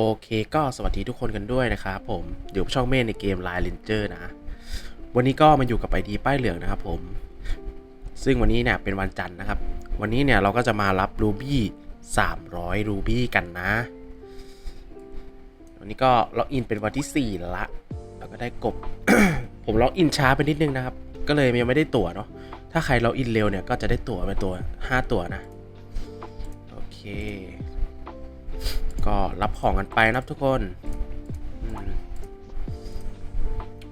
โอเคก็สวัสดีทุกคนกันด้วยนะครับผมอยู่ช่องเมฆในเกม Line Ranger นะ วันนี้ก็มาอยู่กับไอดีป้ายเหลืองนะครับผม ซึ่งวันนี้เนี่ยเป็นวันจันทร์นะครับ วันนี้เนี่ยเราก็จะมารับรูบี้300รูบี้กันนะ วันนี้ก็ล็อกอินเป็นวันที่ 4 ละ แล้วก็ได้กบ ผมล็อกอินช้าไปนิดนึงนะครับ ก็เลยยังไม่ได้ตั๋วเนาะ ถ้าใครล็อกอินเร็วเนี่ยก็จะได้ตั๋วเป็นตัว 5 ตั๋วนะ โอเค ก็รับของกันไปนะครับทุกคน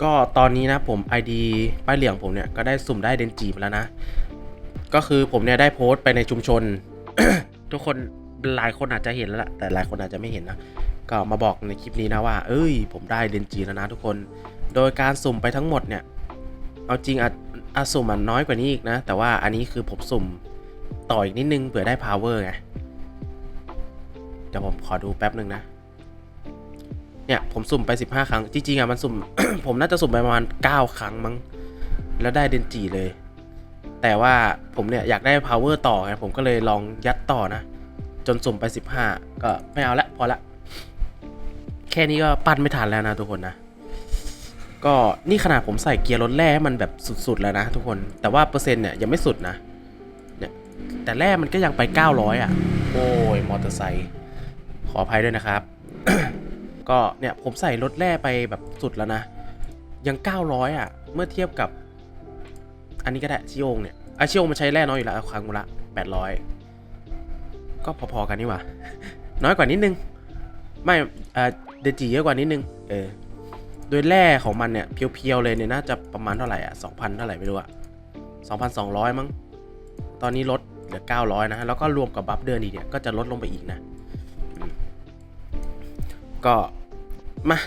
ก็ตอนนี้นะผม ID ป้ายเหลืองผมเนี่ย ก็ได้สุ่มได้เดนจีมาแล้วนะ ก็คือผมเนี่ยได้โพสต์ไปในชุมชน ทุกคนหลายคนอาจจะเห็นแล้วละแต่หลายคนอาจจะไม่เห็นนะ ก็มาบอกในคลิปนี้นะว่า เอ้ย ผมได้เดนจีแล้วนะทุกคน โดยการสุ่มไปทั้งหมดเนี่ย เอาจริงอาจอาสุ่มมันน้อยกว่านี้อีกนะ แต่ว่าอันนี้คือผมสุ่มต่ออีกนิดนึงเผื่อได้ power ไง ดี๋ยวผมขอดูแป๊บหนึ่งนะ เนี่ย ผมสุ่มไป 15 ครั้ง จริงๆอะมันสุ่ม ผมน่าจะสุ่มไปประมาณ 9 ครั้งมั้ง แล้วได้เดนจีเลย แต่ว่าผมเนี่ย อยากได้ power ต่อไงผมก็เลยลองยัดต่อนะ จนสุ่มไป 15 ก็ไม่เอาละพอละ แค่นี้ก็ปั้นไม่ทันแล้วนะทุกคนนะ ก็นี่ขนาดผมใส่เกียร์รถแร่ให้มันแบบสุดๆแล้วนะทุกคน แต่ว่าเปอร์เซ็นต์เนี่ยยังไม่สุดนะ เนี่ยแต่แร่มันก็ยังไป 900 อะ โอ้ยมอเตอร์ไซค์ ออภัยด้วยนะครับ ก็เนี่ยผมใส่รถแร่ไปแบบสุดแล้วนะ ยัง 900 อะ เมื่อเทียบกับ อันนี้ก็ได้ชิโองเนี่ยอาชิโองมันใช้แร่น้อยอยู่แล้วเอาครั้งละ800 ก็พอๆกันนี่หว่า น้อยกว่านิดนึง ไม่เออเดจิเยอะกว่านิดนึง เออโดยแร่ของมันเนี่ยเพียวๆเลยเนี่ยน่าจะประมาณเท่าไหร่อะ2,000 เท่าไหร่ไม่รู้อะ2,200 มั้ง ตอนนี้ลดเหลือ 900 นะแล้วก็รวมกับบัฟเดือนอีกเนี่ย ก็จะลดลงไปอีกนะ ก็มา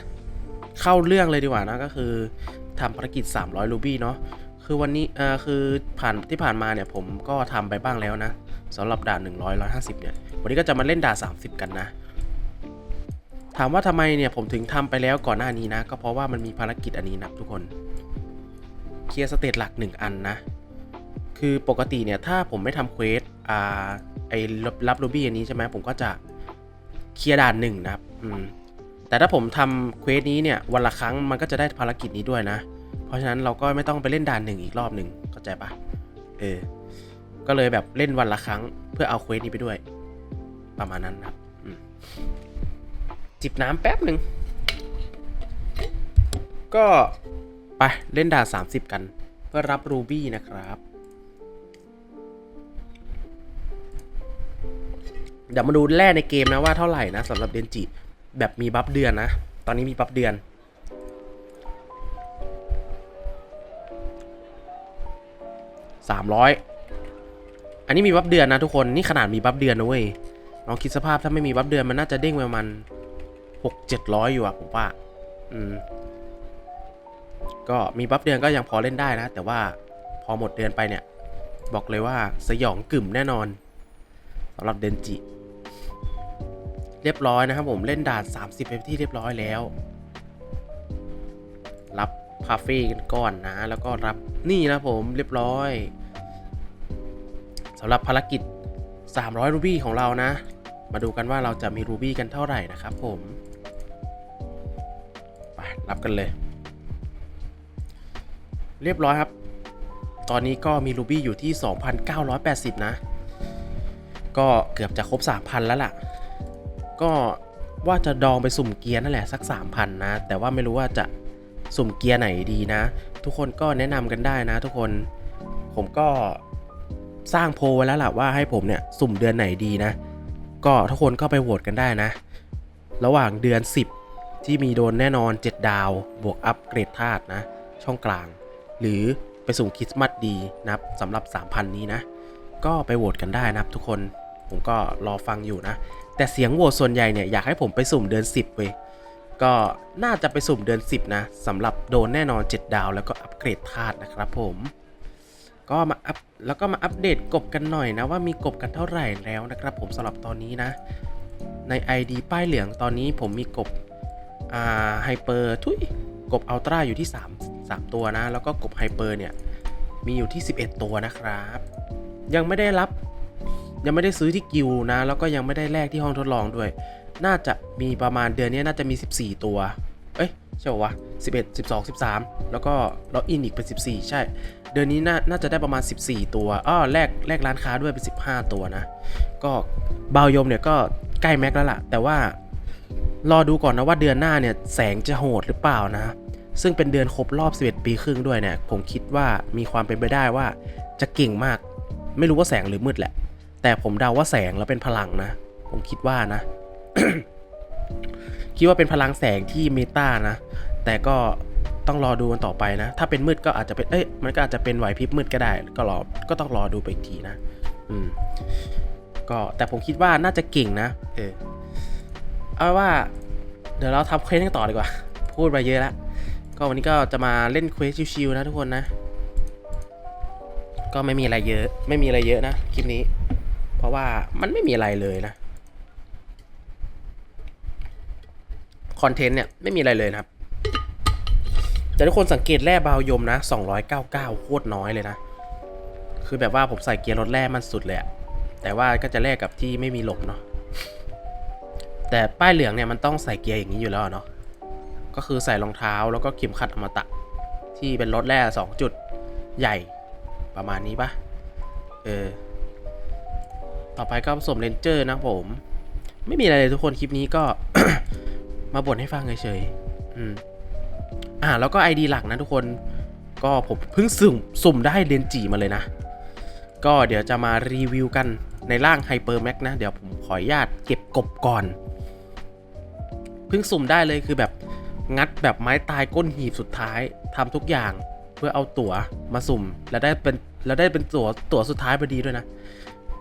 เข้าเรื่องเลยดีกว่านะก็คือทำภารกิจ 300 รูบี้เนาะคือวันนี้เอ่อคือผ่านที่ผ่านมาเนี่ยผมก็ทำไปบ้างแล้วนะสำหรับด่าน100 150 เนี่ย วันนี้ก็จะมาเล่นด่าน30 กันนะ ถามว่าทำไมเนี่ยผมถึงทำไปแล้วก่อนหน้านี้นะ ก็เพราะว่ามันมีภารกิจอันนี้นะทุกคนเคลียร์สเตตหลัก 1 อันนะ คือปกติเนี่ยถ้าผมไม่ทำเควสอ่าไอ้รับรูบี้อันนี้ใช่ไหมผมก็จะเคลียร์ด่านหนึ่งนะครับ อืม แต่ถ้าผมทำเควสนี้เนี่ยวันละครั้งมันก็จะได้ภารกิจนี้ด้วยนะ เพราะฉะนั้นเราก็ไม่ต้องไปเล่นด่านหนึ่งอีกรอบหนึ่งเข้าใจปะเออ ก็เลยแบบเล่นวันละครั้งเพื่อเอาเควสนี้ไปด้วย ประมาณนั้นครับจิบน้ำแป๊บหนึ่ง ก็ไปเล่นด่าน30 กัน เพื่อรับรูบี้นะครับ เดี๋ยวมาดูแร่ในเกมนะว่าเท่าไหร่นะสำหรับเดนจิ แบบมีบัฟเดือนนะ ตอนนี้มีบัฟเดือน สามร้อย อันนี้มีบัฟเดือนนะทุกคน นี่ขนาดมีบัฟเดือนนะเว้ยลองคิดสภาพถ้าไม่มีบัฟเดือนมันน่าจะเด้งไปมาณหกเจ็ดร้อยอยู่อะผมว่า อืม ก็มีบัฟเดือนก็ยังพอเล่นได้นะ แต่ว่าพอหมดเดือนไปเนี่ย บอกเลยว่าสยองกึ่มแน่นอนสำหรับเดนจิ เรียบร้อยนะครับผมเล่นด่าน 30ไปนที่เรียบร้อยแล้ว รับพาเฟ่กันก่อนนะ แล้วก็รับนี่นะผมเรียบร้อยสำหรับภารกิจ 300 รูบี้ของเรานะ มาดูกันว่าเราจะมีรูบี้กันเท่าไหร่นะครับผมไปรับกันเลย เรียบร้อยครับ ตอนนี้ก็มีรูบี้อยู่ที่ 2,980 นะ ก็เกือบจะครบ 3,000 แล้วล่ะ ก็ว่าจะดองไปสุ่มเกียร์นั่นแหละสัก 3,000 นะ แต่ว่าไม่รู้ว่าจะสุ่มเกียร์ไหนดีนะ ทุกคนก็แนะนำกันได้นะ ทุกคนผมก็สร้างโพลไว้แล้วล่ะว่าให้ผมเนี่ยสุ่มเดือนไหนดีนะ ก็ทุกคนก็ไปโหวตกันได้นะ ระหว่างเดือน 10 ที่มีโดนแน่นอน 7 ดาว บวกอัปเกรดธาตุนะ ช่องกลาง หรือไปสุ่มคริสต์มาสดีนะครับสำหรับ 3,000 นี้นะ ก็ไปโหวตกันได้นะครับทุกคน ผมก็รอฟังอยู่นะ แต่เสียงโหวตส่วนใหญ่เนี่ยอยากให้ผมไปสุ่มเดือน 10 เว้ย ก็น่าจะไปสุ่มเดือน 10 นะสำหรับโดนแน่นอน 7 ดาว แล้วก็อัปเกรดธาตุนะครับผม ก็มาอัปแล้วก็มาอัปเดตกบกันหน่อยนะว่ามีกบกันเท่าไหร่แล้วนะครับ ผมสำหรับตอนนี้นะ ใน ID ป้ายเหลืองตอนนี้ผมมีกบอ่าไฮเปอร์ทุยกบอัลตร้าอยู่ที่ 3 3 ตัวนะ แล้วก็กบไฮเปอร์เนี่ยมีอยู่ที่ 11 ตัวนะครับ ยังไม่ได้รับ ยังไม่ได้ซื้อที่กิวนะ แล้วก็ยังไม่ได้แลกที่ห้องทดลองด้วย น่าจะมีประมาณเดือนนี้น่าจะมี 14 ตัว เอ้ยใช่ปะวะ11 12 13 แล้วก็ล็อกอินอีกเป็น 14 ใช่ เดือนนี้น่าน่าจะได้ประมาณ 14 ตัวอ้อแลกแลกร้านค้าด้วยเป็น 15 ตัวนะ ก็เบายมเนี่ยก็ใกล้แม็กแล้วล่ะ แต่ว่ารอดูก่อนนะว่าเดือนหน้าเนี่ยแสงจะโหดหรือเปล่านะ ซึ่งเป็นเดือนครบรอบ 11 ปีครึ่งด้วยเนี่ย ผมคิดว่ามีความเป็นไปได้ว่าจะเก่งมาก ไม่รู้ว่าแสงหรือมืดแหละ แต่ผมเดาว่าแสงแล้วเป็นพลังนะ ผมคิดว่านะ คิดว่าเป็นพลังแสงที่เมตานะ แต่ก็ต้องรอดูกันต่อไปนะ ถ้าเป็นมืดก็อาจจะเป็น เอ้ย มันก็อาจจะเป็นไหวพริบมืดก็ได้ ก็รอ ก็ต้องรอดูไปอีกทีนะ อืม ก็ แต่ผมคิดว่าน่าจะเก่งนะ เออ เอาว่า เดี๋ยวเราทำเควสกันต่อดีกว่า พูดไปเยอะแล้ว ก็วันนี้ก็จะมาเล่นเควสชิวๆนะทุกคนนะ ก็ไม่มีอะไรเยอะ ไม่มีอะไรเยอะนะคลิปนี้ เพราะว่ามันไม่มีอะไรเลยนะคอนเทนต์เนี่ยไม่มีอะไรเลยนะครับ แต่ทุกคนสังเกตแร่บาวยมนะ 299 โคตรน้อยเลยนะ คือแบบว่าผมใส่เกียร์รถแร่มันสุดเลยอะแต่ว่าก็จะแลกกับที่ไม่มีหลบเนาะ แต่ป้ายเหลืองเนี่ยมันต้องใส่เกียร์อย่างนี้อยู่แล้วเนาะ ก็คือใส่รองเท้าแล้วก็เข็มขัดอมตะ ที่เป็นรถแร่สองจุดใหญ่ประมาณนี้ปะเออ ต่อไปก็ผสมเลนเจอร์นะผม ไม่มีอะไรเลยทุกคนคลิปนี้ก็ มาบ่นให้ฟังเฉยๆอืมอ่าแล้วก็ ID หลักนะทุกคนก็ผมเพิ่งสุ่มสุ่มได้เลนจีมาเลยนะ ก็เดี๋ยวจะมารีวิวกันในร่างไฮเปอร์แม็กนะ เดี๋ยวผมขออนุญาตเก็บกบก่อน เพิ่งสุ่มได้เลยคือแบบงัดแบบไม้ตายก้นหีบสุดท้ายทำทุกอย่างเพื่อเอาตั๋วมาสุ่ม แล้วได้เป็นแล้วได้เป็นตั๋วตั๋วสุดท้ายพอดีด้วยนะ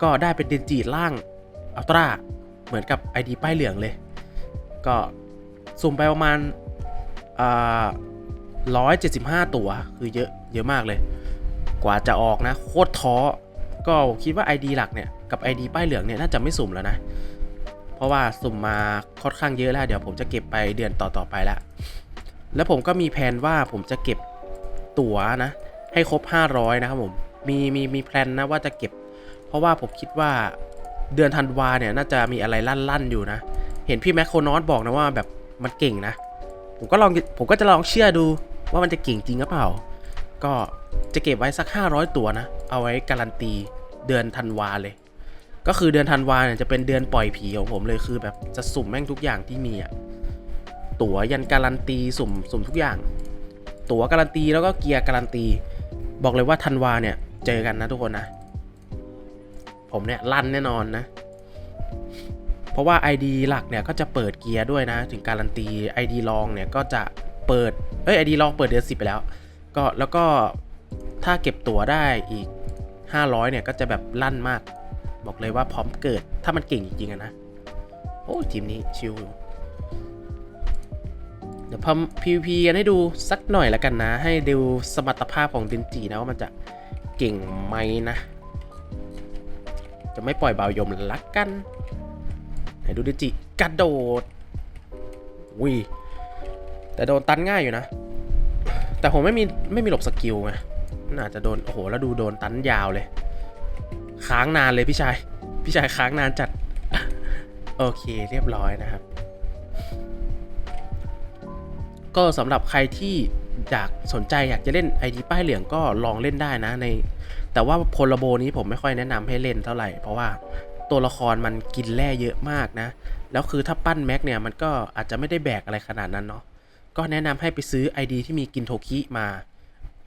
ก็ได้เป็นเดนจีล่างอัลตร้าเหมือนกับ ID ป้ายเหลืองเลย ก็สุ่มไปประมาณร้อยเจ็ดสิบห้าตัว คือเยอะเยอะมากเลย กว่าจะออกนะ โคตรท้อ ก็คิดว่า ID หลักเนี่ย กับ ID ป้ายเหลืองเนี่ย น่าจะไม่สุ่มแล้วนะ เพราะว่าสุ่มมาค่อนข้างเยอะแล้ว เดี๋ยวผมจะเก็บไปเดือนต่อๆไปละแล้วผมก็มีแผนว่าผมจะเก็บตั๋วนะ ให้ครบ 500 นะครับผม มีมีมีแพลนนะว่าจะเก็บ เพราะว่าผมคิดว่าเดือนธันวาเนี่ยน่าจะมีอะไรลั่นๆอยู่นะ เห็นพี่แมคโครนอสบอกนะว่าแบบมันเก่งนะ ผมก็ลองผมก็จะลองเชื่อดูว่ามันจะเก่งจริงหรือเปล่า ก็จะเก็บไว้สัก 500 ตัวนะ เอาไว้การันตีเดือนธันวาเลย ก็คือเดือนธันวาเนี่ยจะเป็นเดือนปล่อยผีของผมเลยคือแบบจะสุ่มแม่งทุกอย่างที่มีอะตั๋วยันการันตีสุ่มสุ่มทุกอย่าง ตั๋วการันตีแล้วก็เกียร์การันตี บอกเลยว่าธันวาเนี่ยเจอกันนะทุกคนนะ ผมเนี่ยลั่นแน่นอนนะ เพราะว่า ID หลักเนี่ยก็จะเปิดเกียร์ด้วยนะ ถึงการันตี ID รองเนี่ยก็จะเปิด เอ้ย ID รองเปิดเดือน10 ไปแล้ว ก็แล้วก็ถ้าเก็บตั๋วได้อีก 500 เนี่ยก็จะแบบลั่นมาก บอกเลยว่าพร้อมเกิด ถ้ามันเก่งจริงๆนะ โอ้ทีมนี้ชิวอยู่เดี๋ยวพม PVP กันให้ดูสักหน่อยแล้วกันนะ ให้ดูสมรรถภาพของเดนจินะว่ามันจะเก่งไหมนะ จะไม่ปล่อยเบายมลักกันไหนดูดิจิกระโดดวิแต่โดนตันง่ายอยู่นะ แต่ผมไม่มีไม่มีหลบสกิลไงน่าจะโดนโอ้โหแล้วดูโดนตันยาวเลย ค้างนานเลยพี่ชาย พี่ชายค้างนานจัด โอเคเรียบร้อยนะครับ ก็สำหรับใครที่ อยากสนใจอยากจะเล่น ID ป้ายเหลืองก็ลองเล่นได้นะใน แต่ว่าโพลโบนี้ผมไม่ค่อยแนะนำให้เล่นเท่าไหร่ เพราะว่าตัวละครมันกินแร่เยอะมากนะ แล้วคือถ้าปั้นแม็กเนี่ยมันก็อาจจะไม่ได้แบกอะไรขนาดนั้นเนาะก็แนะนำให้ไปซื้อ ID ที่มีกินโทคิมา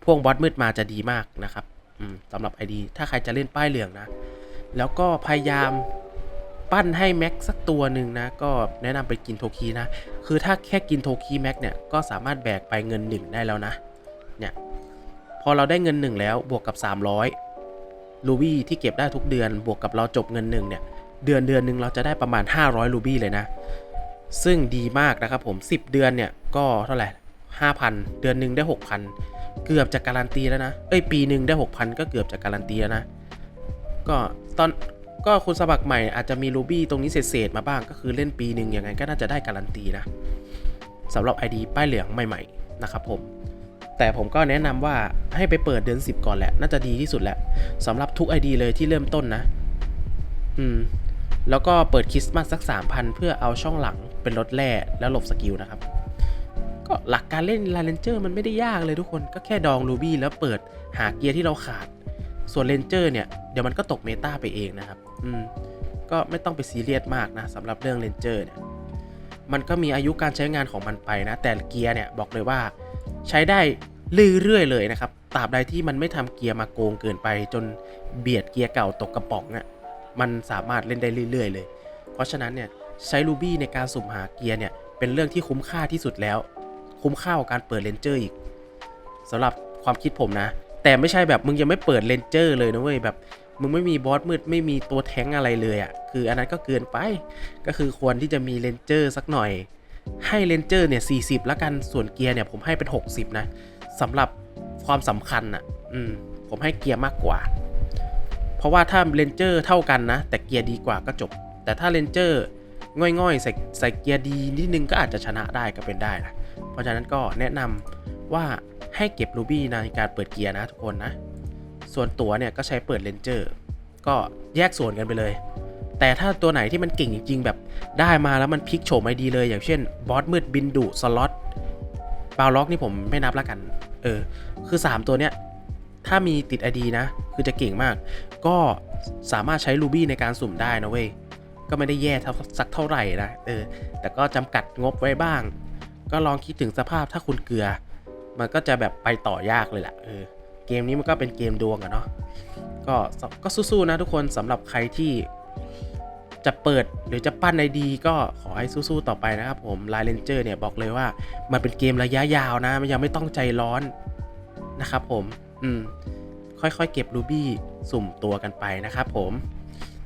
พ่วงบอสมืดมาจะดีมากนะครับสำหรับ ID ถ้าใครจะเล่นป้ายเหลืองนะ แล้วก็พยายาม ปั้นให้แม็กสักตัวหนึ่งนะ ก็แนะนำไปกินโทคินะ คือถ้าแค่กินโทคิแม็กเนี่ย ก็สามารถแบกไปเงินหนึ่งได้แล้วนะ เนี่ย พอเราได้เงินหนึ่งแล้วบวกกับ 300รูบี้ที่เก็บได้ทุกเดือนบวกกับเราจบเงินหนึ่งเนี่ย เดือนเดือนหนึ่งเราจะได้ประมาณ 500รูบี้เลยนะ ซึ่งดีมากนะครับผม 10 เดือนเนี่ยก็เท่าไหร่5,000 เดือนหนึ่งได้ 6,000 เกือบจะการันตีแล้วนะ เอ้ยปีหนึ่งได้ 6,000 ก็เกือบจะการันตีแล้วนะ ก็ตอน ก็คุณสมัครใหม่อาจจะมีรูบี้ตรงนี้เศษๆมาบ้างก็คือเล่นปีหนึ่งยังไงก็น่าจะได้การันตีนะสำหรับ ID ป้ายเหลืองใหม่ๆนะครับผมแต่ผมก็แนะนำว่าให้ไปเปิดเดือน 10 ก่อนแหละ น่าจะดีที่สุดแหละสำหรับทุก ID เลยที่เริ่มต้นนะ อืม แล้วก็เปิดคริสต์มาสสัก 3,000 เพื่อเอาช่องหลังเป็นรถแร่แล้วหลบสกิลนะครับ ก็หลักการเล่นลาเรนเจอร์มันไม่ได้ยากเลยทุกคนก็แค่ดองรูบี้แล้วเปิดหาเกียร์ที่เราขาด ส่วนเลนเจอร์เนี่ย เดี๋ยวมันก็ตกเมตาไปเองนะครับ อืม ก็ไม่ต้องไปซีเรียสมากนะสำหรับเรื่องเลนเจอร์เนี่ย มันก็มีอายุการใช้งานของมันไปนะ แต่เกียร์เนี่ยบอกเลยว่าใช้ได้เรื่อยๆเลยนะครับ ตราบใดที่มันไม่ทำเกียร์มาโกงเกินไป จนเบียดเกียร์เก่าตกกระป๋องอะ่ะมันสามารถเล่นได้เรื่อยๆเลย เพราะฉะนั้นเนี่ยใช้รูบี้ในการสุ่มหาเกียร์เนี่ยเป็นเรื่องที่คุ้มค่าที่สุดแล้ว คุ้มค่ากว่าการเปิดเลนเจอร์อีกสำหรับความคิดผมนะ แต่ไม่ใช่แบบมึงยังไม่เปิดเลนเจอร์เลยนะเว้ยแบบมึงไม่มีบอสมืดไม่มีตัวแท้งอะไรเลยอะ่ะคืออันนั้นก็เกินไป ก็คือควรที่จะมีเลนเจอร์สักหน่อย ให้เลนเจอร์เนี่ย40แล้วกันส่วนเกียร์เนี่ยผมให้เป็น 60 นะสำหรับความสำคัญอะอืมผมให้เกียร์มากกว่า เพราะว่าถ้าเลนเจอร์เท่ากันนะ แต่เกียร์ดีกว่าก็จบ แต่ถ้าเลนเจอร์ง่อยๆใส่ใส่เกียร์ดีนิดนึงก็อาจจะชนะได้ก็เป็นได้นะเพราะฉะนั้นก็แนะนำว่า ให้เก็บรูบี้ในการเปิดเกียร์นะทุกคนนะ ส่วนตัวเนี่ยก็ใช้เปิดเลนเจอร์ก็แยกส่วนกันไปเลย แต่ถ้าตัวไหนที่มันเก่งจริง ๆ แบบได้มาแล้วมันพลิกโฉมไม่ดีเลย อย่างเช่นบอสมืดบินดุสล็อตบาวล็อกนี่ผมไม่นับแล้วกัน เออ คือ 3 ตัวเนี้ยถ้ามีติด ID นะ คือจะเก่งมาก ก็สามารถใช้รูบี้ในการสุ่มได้นะเว้ย ก็ไม่ได้แย่สักเท่าไหร่นะ เออ แต่ก็จำกัดงบไว้บ้าง ก็ลองคิดถึงสภาพถ้าคุณเกลือ มันก็จะแบบไปต่อยากเลยแหละเออเกมนี้มันก็เป็นเกมดวงอะเนาะก็ก็สู้ๆนะทุกคนสำหรับใครที่จะเปิดหรือจะปั้นในดีก็ขอให้สู้ๆต่อไปนะครับผมลายเลนเจอร์เนี่ยบอกเลยว่า มันเป็นเกมระยะยาวนะมันยังไม่ต้องใจร้อนนะครับผมอืมค่อยๆ เก็บรูบี้สุ่มตัวกันไปนะครับผม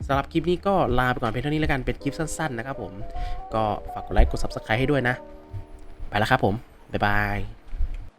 สำหรับคลิปนี้ก็ลาไปก่อนเพียงเท่านี้แล้วกันเป็นคลิปสั้นๆนะครับผมก็ฝากกดไลค์กด subscribe ให้ด้วยนะ ไปแล้วครับผม บ๊ายบาย